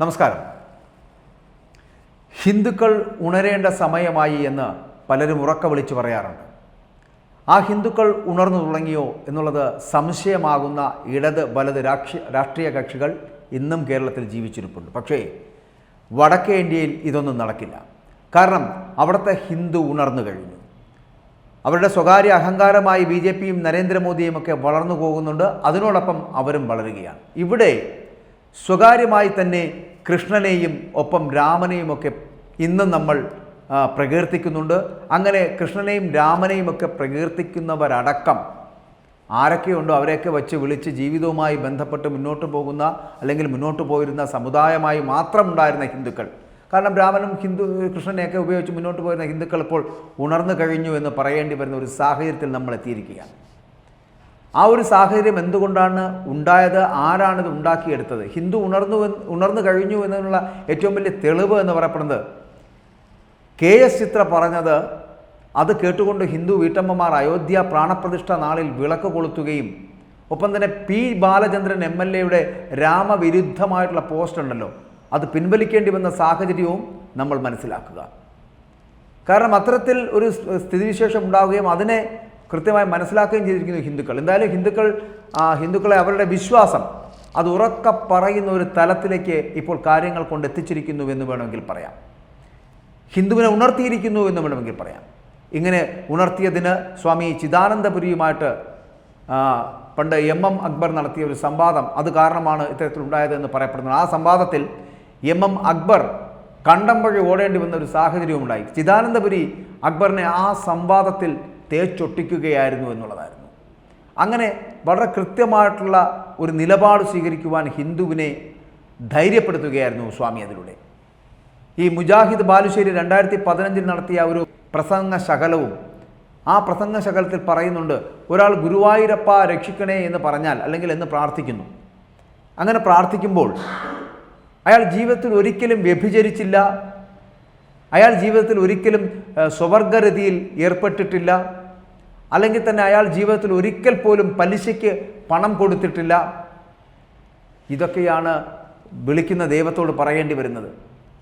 നമസ്കാരം. ഹിന്ദുക്കൾ ഉണരേണ്ട സമയമായി എന്ന് പലരും ഉറക്ക വിളിച്ചു പറയാറുണ്ട്. ആ ഹിന്ദുക്കൾ ഉണർന്നു തുടങ്ങിയോ എന്നുള്ളത് സംശയമാകുന്ന ഇടത് വലത് രാഷ്ട്രീയ രാഷ്ട്രീയ കക്ഷികൾ ഇന്നും കേരളത്തിൽ ജീവിച്ചിരിപ്പുണ്ട്. പക്ഷേ വടക്കേ ഇന്ത്യയിൽ ഇതൊന്നും നടക്കില്ല. കാരണം അവിടുത്തെ ഹിന്ദു ഉണർന്നു കഴിഞ്ഞു. അവരുടെ സ്വകാര്യ അഹങ്കാരമായി ബി ജെ പിയും നരേന്ദ്രമോദിയും ഒക്കെ വളർന്നു പോകുന്നുണ്ട്. അതിനോടൊപ്പം അവരും വളരുകയാണ്. ഇവിടെ സ്വകാര്യമായി തന്നെ കൃഷ്ണനെയും ഒപ്പം രാമനെയുമൊക്കെ ഇന്നും നമ്മൾ പ്രകീർത്തിക്കുന്നുണ്ട്. അങ്ങനെ കൃഷ്ണനെയും രാമനെയും ഒക്കെ പ്രകീർത്തിക്കുന്നവരടക്കം ആരൊക്കെയുണ്ടോ അവരെയൊക്കെ വച്ച് വിളിച്ച് ജീവിതവുമായി ബന്ധപ്പെട്ട് മുന്നോട്ട് പോകുന്ന അല്ലെങ്കിൽ മുന്നോട്ട് പോയിരുന്ന സമുദായമായി മാത്രമുണ്ടായിരുന്ന ഹിന്ദുക്കൾ. കാരണം രാമനും ഹിന്ദു കൃഷ്ണനെയൊക്കെ ഉപയോഗിച്ച് മുന്നോട്ട് പോയിരുന്ന ഹിന്ദുക്കൾ ഇപ്പോൾ ഉണർന്നു കഴിഞ്ഞു എന്ന് പറയേണ്ടി വരുന്ന ഒരു സാഹചര്യത്തിൽ നമ്മൾ എത്തിയിരിക്കുകയാണ്. ആ ഒരു സാഹചര്യം എന്തുകൊണ്ടാണ് ഉണ്ടായത്? ആരാണിത് ഉണ്ടാക്കിയെടുത്തത്? ഹിന്ദു ഉണർന്നു ഉണർന്നു കഴിഞ്ഞു എന്നതിനുള്ള ഏറ്റവും വലിയ തെളിവ് എന്ന് പറയപ്പെടുന്നത് കെ എസ് ചിത്ര പറഞ്ഞത് അത് കേട്ടുകൊണ്ട് ഹിന്ദു വീട്ടമ്മമാർ അയോധ്യ പ്രാണപ്രതിഷ്ഠ നാളിൽ വിളക്ക് കൊളുത്തുകയും ഒപ്പം തന്നെ പി ബാലചന്ദ്രൻ എം എൽ എയുടെ രാമവിരുദ്ധമായിട്ടുള്ള പോസ്റ്റ് ഉണ്ടല്ലോ അത് പിൻവലിക്കേണ്ടി വന്ന സാഹചര്യവും നമ്മൾ മനസ്സിലാക്കുക. കാരണം അത്തരത്തിൽ ഒരു സ്ഥിതിവിശേഷം ഉണ്ടാവുകയും അതിനെ കൃത്യമായി മനസ്സിലാക്കുകയും ചെയ്തിരിക്കുന്നു ഹിന്ദുക്കൾ. എന്തായാലും ഹിന്ദുക്കൾ ഹിന്ദുക്കളെ അവരുടെ വിശ്വാസം അത് ഉറക്ക പറയുന്ന ഒരു തലത്തിലേക്ക് ഇപ്പോൾ കാര്യങ്ങൾ കൊണ്ട് എത്തിച്ചിരിക്കുന്നു എന്ന് വേണമെങ്കിൽ പറയാം. ഹിന്ദുവിനെ ഉണർത്തിയിരിക്കുന്നു എന്ന് വേണമെങ്കിൽ പറയാം. ഇങ്ങനെ ഉണർത്തിയതിന് സ്വാമി ചിദാനന്ദപുരിയുമായിട്ട് പണ്ട് എം എം അക്ബർ നടത്തിയ ഒരു സംവാദം അത് കാരണമാണ് ഇത്തരത്തിലുണ്ടായതെന്ന് പറയപ്പെടുന്നത്. ആ സംവാദത്തിൽ എം എം അക്ബർ കണ്ടം വഴി ഓടേണ്ടി വന്ന ഒരു സാഹചര്യവും ഉണ്ടായി ചിദാനന്ദപുരി അക്ബറിനെ ആ സംവാദത്തിൽ തേച്ചൊട്ടിക്കുകയായിരുന്നു എന്നുള്ളതായിരുന്നു. അങ്ങനെ വളരെ കൃത്യമായിട്ടുള്ള ഒരു നിലപാട് സ്വീകരിക്കുവാൻ ഹിന്ദുവിനെ ധൈര്യപ്പെടുത്തുകയായിരുന്നു സ്വാമി അതിലൂടെ. ഈ മുജാഹിദ് ബാലുശ്ശേരി രണ്ടായിരത്തി പതിനഞ്ചിൽ നടത്തിയ ഒരു പ്രസംഗ ശകലവും ആ പ്രസംഗ ശകലത്തിൽ പറയുന്നുണ്ട് ഒരാൾ ഗുരുവായൂരപ്പ രക്ഷിക്കണേ എന്ന് പറഞ്ഞാൽ അല്ലെങ്കിൽ എന്ന് പ്രാർത്ഥിക്കുന്നു. അങ്ങനെ പ്രാർത്ഥിക്കുമ്പോൾ അയാൾ ജീവിതത്തിൽ ഒരിക്കലും വ്യഭിചരിച്ചില്ല. അയാൾ ജീവിതത്തിൽ ഒരിക്കലും സ്വവർഗരതിയിൽ ഏർപ്പെട്ടിട്ടില്ല. അല്ലെങ്കിൽ തന്നെ അയാൾ ജീവിതത്തിൽ ഒരിക്കൽ പോലും പലിശയ്ക്ക് പണം കൊടുത്തിട്ടില്ല. ഇതൊക്കെയാണ് വിളിക്കുന്ന ദൈവത്തോട് പറയേണ്ടി വരുന്നത്.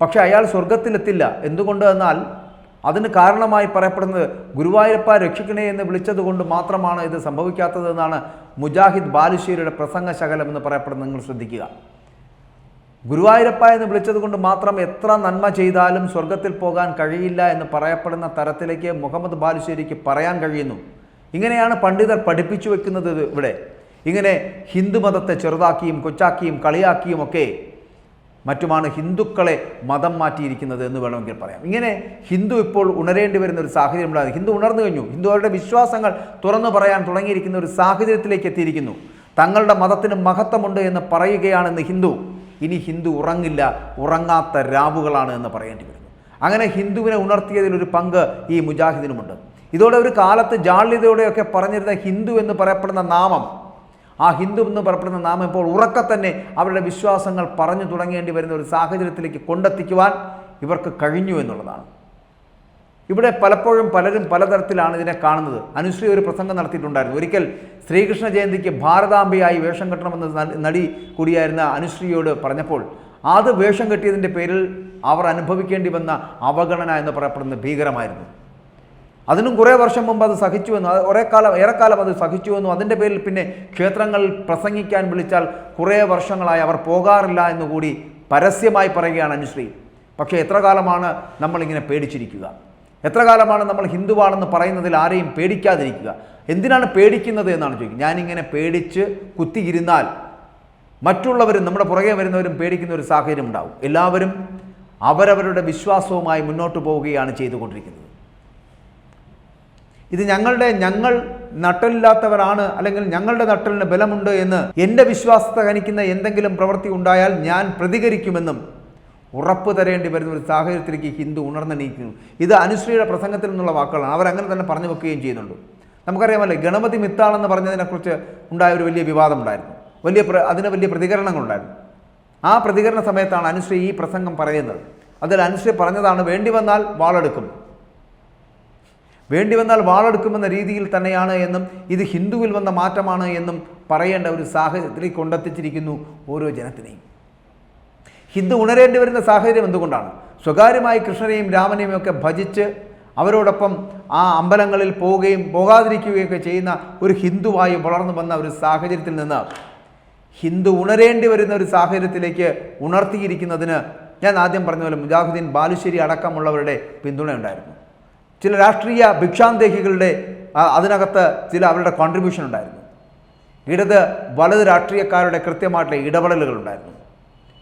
പക്ഷെ അയാൾ സ്വർഗത്തിലെത്തില്ല എന്തുകൊണ്ട് എന്നാൽ അതിന് കാരണമായി പറയപ്പെടുന്നത് ഗുരുവായൂരപ്പ രക്ഷിക്കണേ എന്ന് വിളിച്ചത് കൊണ്ട് മാത്രമാണ് ഇത് സംഭവിക്കാത്തതെന്നാണ് മുജാഹിദ് ബാലുശ്ശേരിയുടെ പ്രസംഗ ശകലം എന്ന് പറയപ്പെടുന്നത്. നിങ്ങൾ ശ്രദ്ധിക്കുക. ഗുരുവായൂരപ്പ എന്ന് വിളിച്ചത് കൊണ്ട് മാത്രം എത്ര നന്മ ചെയ്താലും സ്വർഗത്തിൽ പോകാൻ കഴിയില്ല എന്ന് പറയപ്പെടുന്ന തരത്തിലേക്ക് മുഹമ്മദ് ബാലുശ്ശേരിക്ക് പറയാൻ കഴിയുന്നു. ഇങ്ങനെയാണ് പണ്ഡിതർ പഠിപ്പിച്ചു വെക്കുന്നത് ഇവിടെ. ഇങ്ങനെ ഹിന്ദുമതത്തെ ചെറുതാക്കിയും കൊച്ചാക്കിയും കളിയാക്കിയും ഒക്കെ മറ്റുമാണ് ഹിന്ദുക്കളെ മതം മാറ്റിയിരിക്കുന്നത് എന്ന് വേണമെങ്കിൽ പറയാം. ഇങ്ങനെ ഹിന്ദു ഇപ്പോൾ ഉണരേണ്ടി വരുന്ന ഒരു സാഹചര്യം ഉണ്ടാകും ഹിന്ദു ഉണർന്നു കഴിഞ്ഞു. ഹിന്ദു അവരുടെ വിശ്വാസങ്ങൾ തുറന്നു പറയാൻ തുടങ്ങിയിരിക്കുന്ന ഒരു സാഹചര്യത്തിലേക്ക് എത്തിയിരിക്കുന്നു. തങ്ങളുടെ മതത്തിന് മഹത്വമുണ്ട് എന്ന് പറയുകയാണെന്ന് ഹിന്ദു ഇനി ഹിന്ദു ഉറങ്ങില്ല ഉറങ്ങാത്ത രാവുകളാണ് എന്ന് പറയേണ്ടി വരുന്നു. അങ്ങനെ ഹിന്ദുവിനെ ഉണർത്തിയതിൽ ഒരു പങ്ക് ഈ മുജാഹിദിനുമുണ്ട്. ഇതോടെ ഒരു കാലത്ത് ജാള്യതയോടെയൊക്കെ പറഞ്ഞിരുന്ന ഹിന്ദു എന്ന് പറയപ്പെടുന്ന നാമം ആ ഹിന്ദു എന്ന് പറയപ്പെടുന്ന നാമം ഇപ്പോൾ ഉറക്കെ തന്നെ അവരുടെ വിശ്വാസങ്ങൾ പറഞ്ഞു തുടങ്ങേണ്ടി വരുന്ന ഒരു സാഹചര്യത്തിലേക്ക് കൊണ്ടെത്തിക്കുവാൻ ഇവർക്ക് കഴിഞ്ഞു എന്നുള്ളതാണ്. ഇവിടെ പലപ്പോഴും പലരും പലതരത്തിലാണ് ഇതിനെ കാണുന്നത്. അനുശ്രീ ഒരു പ്രസംഗം നടത്തിയിട്ടുണ്ടായിരുന്നു. ഒരിക്കൽ ശ്രീകൃഷ്ണ ജയന്തിക്ക് ഭാരതാംബയായി വേഷം കെട്ടണമെന്ന് നടി കൂടിയായിരുന്ന അനുശ്രീയോട് പറഞ്ഞപ്പോൾ അത് വേഷം കെട്ടിയതിന്റെ പേരിൽ അവർ അനുഭവിക്കേണ്ടി വന്ന അവഗണന എന്ന് പറയപ്പെടുന്നത് ഭീകരമായിരുന്നു. അതിനും കുറേ വർഷം മുമ്പ് അത് സഹിച്ചുവെന്നും അത് ഒരേ കാലം ഏറെക്കാലം അത് സഹിച്ചുവെന്നും അതിന്റെ പേരിൽ പിന്നെ ക്ഷേത്രങ്ങളിൽ പ്രസംഗിക്കാൻ വിളിച്ചാൽ കുറേ വർഷങ്ങളായി അവർ പോകാറില്ല എന്നുകൂടി പരസ്യമായി പറയുകയാണ് അനുശ്രീ. പക്ഷേ എത്ര കാലമാണ് നമ്മളിങ്ങനെ പേടിച്ചിരിക്കുക? എത്ര കാലമാണ് നമ്മൾ ഹിന്ദുവാണെന്ന് പറയുന്നതിൽ ആരെയും പേടിക്കാതിരിക്കുക. എന്തിനാണ് പേടിക്കുന്നത് എന്നാണ് ചോദിക്കുക. ഞാനിങ്ങനെ പേടിച്ച് കുത്തിയിരുന്നാൽ മറ്റുള്ളവരും നമ്മുടെ പുറകെ വരുന്നവരും പേടിക്കുന്ന ഒരു സാഹചര്യം ഉണ്ടാവും. എല്ലാവരും അവരവരുടെ വിശ്വാസവുമായി മുന്നോട്ട് പോവുകയാണ് ചെയ്തുകൊണ്ടിരിക്കുന്നത്. ഇത് ഞങ്ങളുടെ ഞങ്ങൾ നട്ടലില്ലാത്തവരാണ് അല്ലെങ്കിൽ ഞങ്ങളുടെ നട്ടലിന് ബലമുണ്ട് എന്ന് എന്റെ വിശ്വാസത്തെ കനിക്കുന്ന എന്തെങ്കിലും പ്രവൃത്തി ഉണ്ടായാൽ ഞാൻ പ്രതികരിക്കുമെന്നും ഉറപ്പ് തരേണ്ടി വരുന്ന ഒരു സാഹചര്യത്തിലേക്ക് ഹിന്ദു ഉണർന്നെണീക്കുന്നു. ഇത് അനുശ്രീയുടെ പ്രസംഗത്തിൽ നിന്നുള്ള വാക്കുകളാണ്. അവരങ്ങനെ തന്നെ പറഞ്ഞു വെക്കുകയും ചെയ്യുന്നുണ്ട്. നമുക്കറിയാമല്ലേ ഗണപതി മിത്താണെന്ന് പറഞ്ഞതിനെക്കുറിച്ച് ഉണ്ടായ ഒരു വലിയ വിവാദം ഉണ്ടായിരുന്നു വലിയ അതിന് വലിയ പ്രതികരണങ്ങളുണ്ടായിരുന്നു. ആ പ്രതികരണ സമയത്താണ് അനുശ്രീ ഈ പ്രസംഗം പറയുന്നത്. അതിൽ അനുശ്രീ പറഞ്ഞതാണ് വേണ്ടി വന്നാൽ വാളെടുക്കും. വേണ്ടി വന്നാൽ വാളെടുക്കുമെന്ന രീതിയിൽ തന്നെയാണ് എന്നും ഇത് ഹിന്ദുവിൽ വന്ന മാറ്റമാണ് എന്നും പറയേണ്ട ഒരു സാഹചര്യത്തിലേക്ക് കൊണ്ടെത്തിച്ചിരിക്കുന്നു ഓരോ ജനത്തിനെയും. ഹിന്ദു ഉണരേണ്ടി വരുന്ന സാഹചര്യം എന്തുകൊണ്ടാണ്? സ്വകാര്യമായി കൃഷ്ണനെയും രാമനെയും ഒക്കെ ഭജിച്ച് അവരോടൊപ്പം ആ അമ്പലങ്ങളിൽ പോവുകയും പോകാതിരിക്കുകയൊക്കെ ചെയ്യുന്ന ഒരു ഹിന്ദുവായി വളർന്നു വന്ന ഒരു സാഹചര്യത്തിൽ നിന്ന് ഹിന്ദു ഉണരേണ്ടി വരുന്ന ഒരു സാഹചര്യത്തിലേക്ക് ഉണർത്തിയിരിക്കുന്നതിന് ഞാൻ ആദ്യം പറഞ്ഞ പോലെ മുജാഹുദ്ദീൻ ബാലുശ്ശേരി അടക്കമുള്ളവരുടെ പിന്തുണയുണ്ടായിരുന്നു ചില രാഷ്ട്രീയ ഭിക്ഷാന്തേഹികളുടെ അതിനകത്ത് ചില അവരുടെ കോൺട്രിബ്യൂഷൻ ഉണ്ടായിരുന്നു. ഇടത് വലത് രാഷ്ട്രീയക്കാരുടെ കൃത്യമായിട്ടുള്ള ഇടപെടലുകൾ ഉണ്ടായിരുന്നു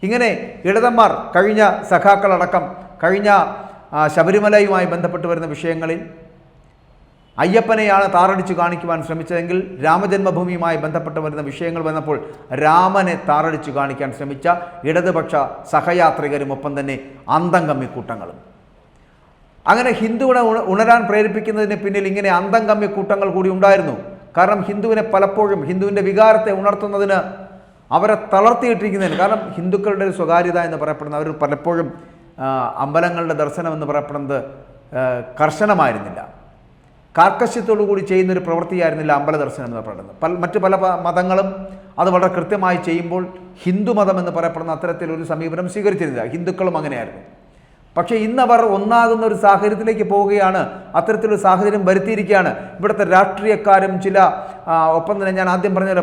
ഇങ്ങനെ ഇടതന്മാർ കഴിഞ്ഞ സഖാക്കളടക്കം കഴിഞ്ഞ ശബരിമലയുമായി ബന്ധപ്പെട്ട് വരുന്ന വിഷയങ്ങളിൽ അയ്യപ്പനെയാണ് താറടിച്ചു കാണിക്കുവാൻ ശ്രമിച്ചതെങ്കിൽ രാമജന്മഭൂമിയുമായി ബന്ധപ്പെട്ട് വരുന്ന വിഷയങ്ങൾ വന്നപ്പോൾ രാമനെ താറടിച്ചു കാണിക്കാൻ ശ്രമിച്ച ഇടതുപക്ഷ സഹയാത്രികരും ഒപ്പം തന്നെ അന്തംഗമ്മി കൂട്ടങ്ങളും അങ്ങനെ ഹിന്ദുവിനെ ഉണരാൻ പ്രേരിപ്പിക്കുന്നതിന് പിന്നിൽ ഇങ്ങനെ അന്തംഗമ്യ കൂട്ടങ്ങൾ കൂടി ഉണ്ടായിരുന്നു. കാരണം ഹിന്ദുവിനെ പലപ്പോഴും ഹിന്ദുവിന്റെ വികാരത്തെ ഉണർത്തുന്നതിന് അവരെ തളർത്തിയിട്ടിരിക്കുന്നതിന്. കാരണം ഹിന്ദുക്കളുടെ ഒരു സ്വകാര്യത എന്ന് പറയപ്പെടുന്ന അവർ പലപ്പോഴും അമ്പലങ്ങളുടെ ദർശനം എന്ന് പറയപ്പെടുന്നത് കർശനമായിരുന്നില്ല. കാർക്കശ്യത്തോടു കൂടി ചെയ്യുന്ന ഒരു പ്രവൃത്തിയായിരുന്നില്ല അമ്പല ദർശനം എന്ന് പറയുന്നത് പല മറ്റ് പല മതങ്ങളും അത് വളരെ കൃത്യമായി ചെയ്യുമ്പോൾ ഹിന്ദു മതം എന്ന് പറയപ്പെടുന്ന അത്തരത്തിലൊരു സമീപനം സ്വീകരിച്ചിരുന്നില്ല. ഹിന്ദുക്കളും അങ്ങനെയായിരുന്നു. പക്ഷേ ഇന്നവർ ഒന്നാകുന്ന ഒരു സാഹചര്യത്തിലേക്ക് പോവുകയാണ്. അത്തരത്തിലൊരു സാഹചര്യം വരുത്തിയിരിക്കുകയാണ്. ഇവിടുത്തെ രാഷ്ട്രീയക്കാരും ചില ഒപ്പം തന്നെ ഞാൻ ആദ്യം പറഞ്ഞ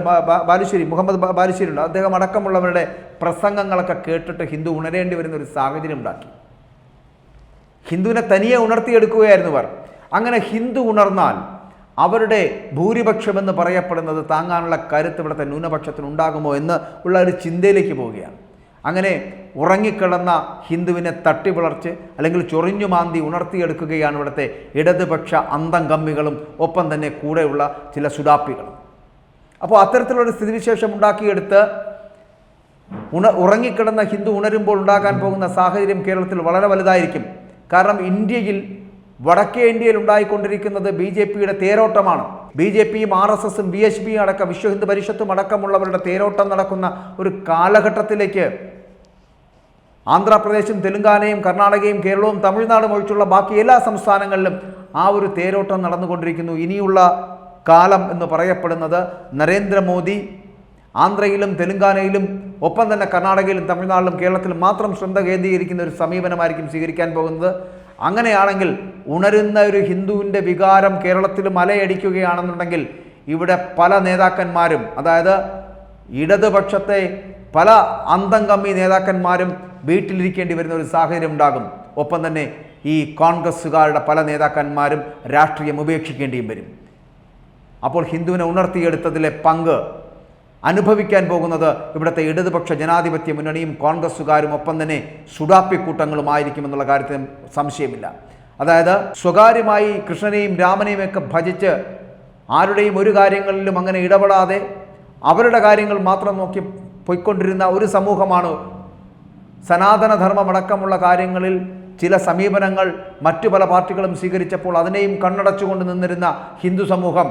ബാലുശ്ശേരി മുഹമ്മദ് ബാലുശ്ശേരി ഉണ്ട് അദ്ദേഹം അടക്കമുള്ളവരുടെ പ്രസംഗങ്ങളൊക്കെ കേട്ടിട്ട് ഹിന്ദു ഉണരേണ്ടി വരുന്ന ഒരു സാഹചര്യം ഉണ്ടാക്കി. ഹിന്ദുവിനെ തനിയെ ഉണർത്തിയെടുക്കുകയായിരുന്നു അവർ അങ്ങനെ ഹിന്ദു ഉണർന്നാൽ അവരുടെ ഭൂരിപക്ഷമെന്ന് പറയപ്പെടുന്നത് താങ്ങാനുള്ള കരുത്ത് ഇവിടുത്തെ ന്യൂനപക്ഷത്തിന് ഉണ്ടാകുമോ എന്ന് ഉള്ള ഒരു ചിന്തയിലേക്ക് പോവുകയാണ്. അങ്ങനെ ഉറങ്ങിക്കിടന്ന ഹിന്ദുവിനെ തട്ടിപിളർച്ച് അല്ലെങ്കിൽ ചൊറിഞ്ഞു മാന്തി ഉണർത്തിയെടുക്കുകയാണ് ഇവിടുത്തെ ഇടതുപക്ഷ അന്തംഗമ്മികളും ഒപ്പം തന്നെ കൂടെയുള്ള ചില സുഡാപ്പികളും. അപ്പോൾ അത്തരത്തിലുള്ള സ്ഥിതിവിശേഷം ഉണ്ടാക്കിയെടുത്ത് ഉണ ഉറങ്ങിക്കിടന്ന ഹിന്ദു ഉണരുമ്പോൾ ഉണ്ടാകാൻ പോകുന്ന സാഹചര്യം കേരളത്തിൽ വളരെ വലുതായിരിക്കും. കാരണം ഇന്ത്യയിൽ വടക്കേ ഇന്ത്യയിൽ ഉണ്ടായിക്കൊണ്ടിരിക്കുന്നത് ബി ജെ പിയുടെ തേരോട്ടമാണ്. ബി ജെ പിയും ആർ എസ് എസും ബി എച്ച് പിയും അടക്കം വിശ്വ ഹിന്ദു പരിഷത്തും അടക്കമുള്ളവരുടെ തേരോട്ടം നടക്കുന്ന ഒരു കാലഘട്ടത്തിലേക്ക് ആന്ധ്രാപ്രദേശും തെലുങ്കാനയും കർണാടകയും കേരളവും തമിഴ്നാടും ഒഴിച്ചുള്ള ബാക്കി എല്ലാ സംസ്ഥാനങ്ങളിലും ആ ഒരു തേരോട്ടം നടന്നുകൊണ്ടിരിക്കുന്നു. ഇനിയുള്ള കാലം എന്ന് പറയപ്പെടുന്നത് നരേന്ദ്രമോദി ആന്ധ്രയിലും തെലുങ്കാനയിലും ഒപ്പം തന്നെ കർണാടകയിലും തമിഴ്നാട്ടിലും കേരളത്തിലും മാത്രം ശ്രദ്ധ കേന്ദ്രീകരിക്കുന്ന ഒരു സമീപനമായിരിക്കും സ്വീകരിക്കാൻ പോകുന്നത്. അങ്ങനെയാണെങ്കിൽ ഉണരുന്ന ഒരു ഹിന്ദുവിന്റെ വികാരം കേരളത്തിൽ മലയടിക്കുകയാണെന്നുണ്ടെങ്കിൽ ഇവിടെ പല നേതാക്കന്മാരും അതായത് ഇടതുപക്ഷത്തെ പല അന്തംഗമ്മി നേതാക്കന്മാരും വീട്ടിലിരിക്കേണ്ടി വരുന്ന ഒരു സാഹചര്യം ഉണ്ടാകും. ഒപ്പം തന്നെ ഈ കോൺഗ്രസ്സുകാരുടെ പല നേതാക്കന്മാരും രാഷ്ട്രീയം ഉപേക്ഷിക്കേണ്ടിയും വരും. അപ്പോൾ ഹിന്ദുവിനെ ഉണർത്തിയെടുത്തതിലെ പങ്ക് അനുഭവിക്കാൻ പോകുന്നത് ഇവിടുത്തെ ഇടതുപക്ഷ ജനാധിപത്യ മുന്നണിയും കോൺഗ്രസ്സുകാരും ഒപ്പം തന്നെ സുഡാപ്പിക്കൂട്ടങ്ങളുമായിരിക്കും എന്നുള്ള കാര്യത്തിൽ സംശയമില്ല. അതായത് സ്വകാര്യമായി കൃഷ്ണനെയും രാമനെയും ഒക്കെ ഭജിച്ച് ആരുടെയും ഒരു കാര്യങ്ങളിലും അങ്ങനെ ഇടപെടാതെ അവരുടെ കാര്യങ്ങൾ മാത്രം നോക്കി പോയിക്കൊണ്ടിരുന്ന ഒരു സമൂഹമാണ് സനാതനധർമ്മമടക്കമുള്ള കാര്യങ്ങളിൽ ചില സമീപനങ്ങൾ മറ്റു പല പാർട്ടികളും സ്വീകരിച്ചപ്പോൾ അതിനെയും കണ്ണടച്ചുകൊണ്ട് നിന്നിരുന്ന ഹിന്ദു സമൂഹം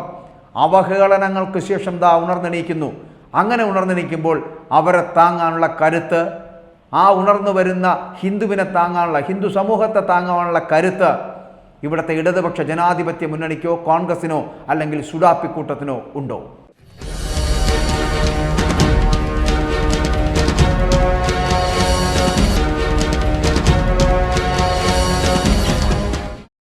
അവഹേളനങ്ങൾക്ക് ശേഷം ദാ ഉണർന്നെണീക്കുന്നു. അങ്ങനെ ഉണർന്നു നിൽക്കുമ്പോൾ അവരെ താങ്ങാനുള്ള കരുത്ത് ആ ഉണർന്നു വരുന്ന ഹിന്ദുവിനെ താങ്ങാനുള്ള ഹിന്ദു സമൂഹത്തെ താങ്ങാനുള്ള കരുത്ത് ഇവിടുത്തെ ഇടതുപക്ഷ ജനാധിപത്യ മുന്നണിക്കോ കോൺഗ്രസിനോ അല്ലെങ്കിൽ സുഡാപ്പിക്കൂട്ടത്തിനോ ഉണ്ടോ?